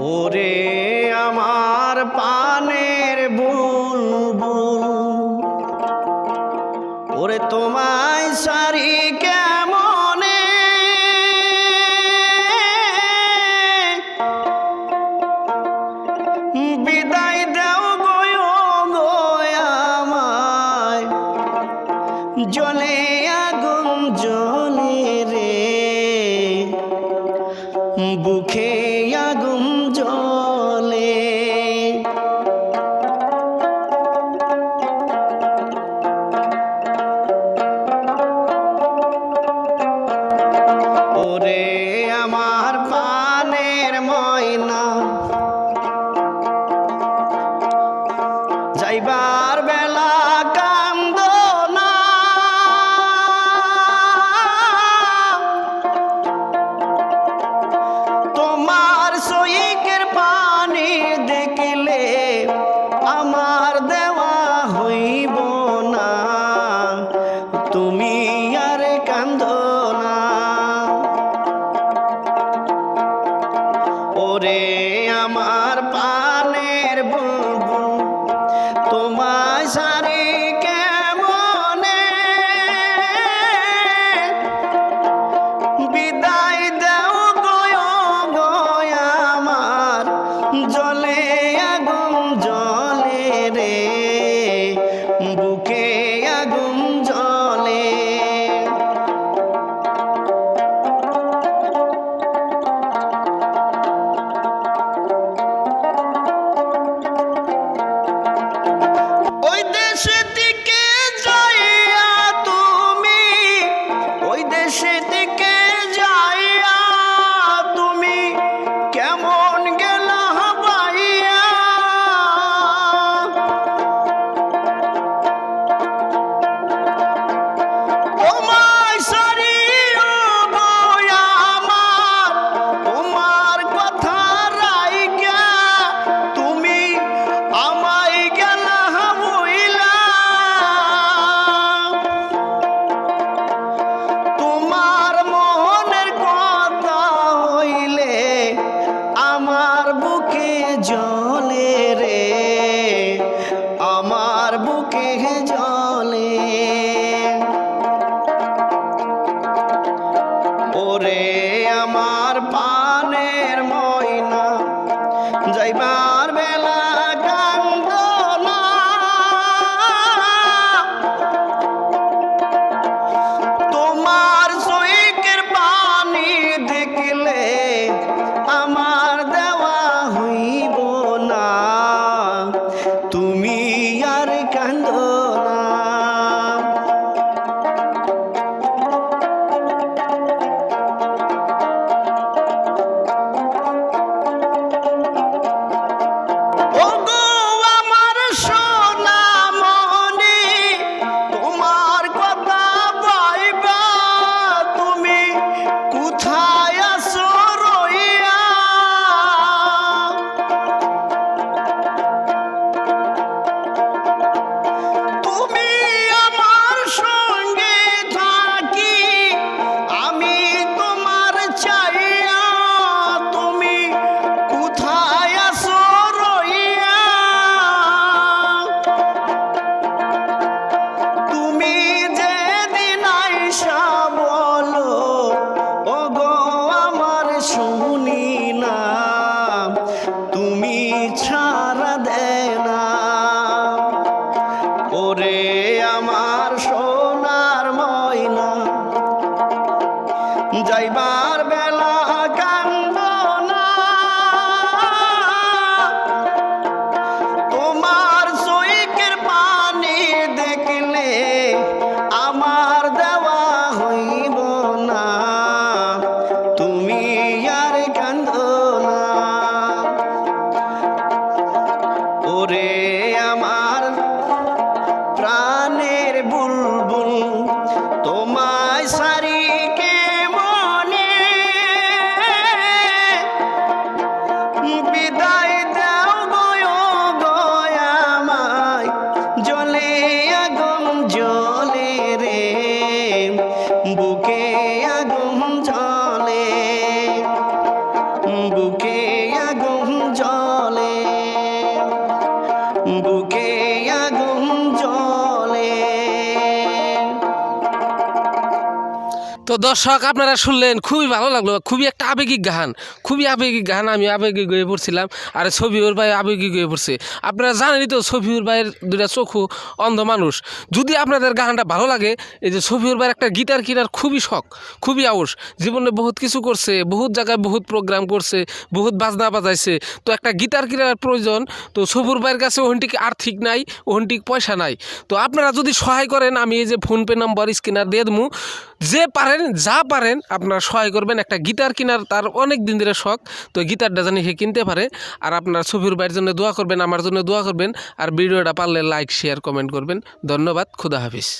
ওরে আমার পানের বুলবুল। ওরে তোমায় সারি কেমনে? বিদায় দেও আমায়। জলে আগুন, জলে রে। বুখে আমার পানের বুলবুল তোমায় সারে তো দর্শক, আপনারা শুনলেন, খুবই ভালো লাগল, খুবই একটা আবেগিক গান, খুবই আবেগিক গান আমি আবেগিক হয়ে পড়ছিলাম, আর ছবিউর ভাই আবেগিক হয়ে পড়ছে। আপনারা জানেনই তো ছবিউর ভাইয়ের দুটা চক্ষু অন্ধ মানুষ। যদি আপনাদের গানটা ভালো লাগে, এই যে ছবিউর ভাইয়ের একটা গিটার কেনার খুবই শখ, খুবই আউস। জীবনে বহুত কিছু করছে, বহুত জায়গায় বহুত প্রোগ্রাম করছে, বহুত বাজনা বাজাইছে। তো একটা গিটার কেনার প্রয়োজন, তো ছবিউর ভাইয়ের কাছে ওহনটিক আর্থিক নাই, ওহনটিক পয়সা নাই। তো আপনারা যদি সহায় করেন, আমি এই যে ফোনপে নাম্বার স্ক্যানার দিয়ে দেবো। যে পারেন, যা পারেন, আপনার সহায় করবেন। একটা গিটার কেনার তার অনেক দিন ধরে শখ, তো গিটারটা জানি সে কিনতে পারে। আর আপনার ছবির বাইরের জন্য দোয়া করবেন, আমার জন্য দোয়া করবেন। আর ভিডিওটা পারলে লাইক শেয়ার কমেন্ট করবেন। ধন্যবাদ, খুদা হাফিজ।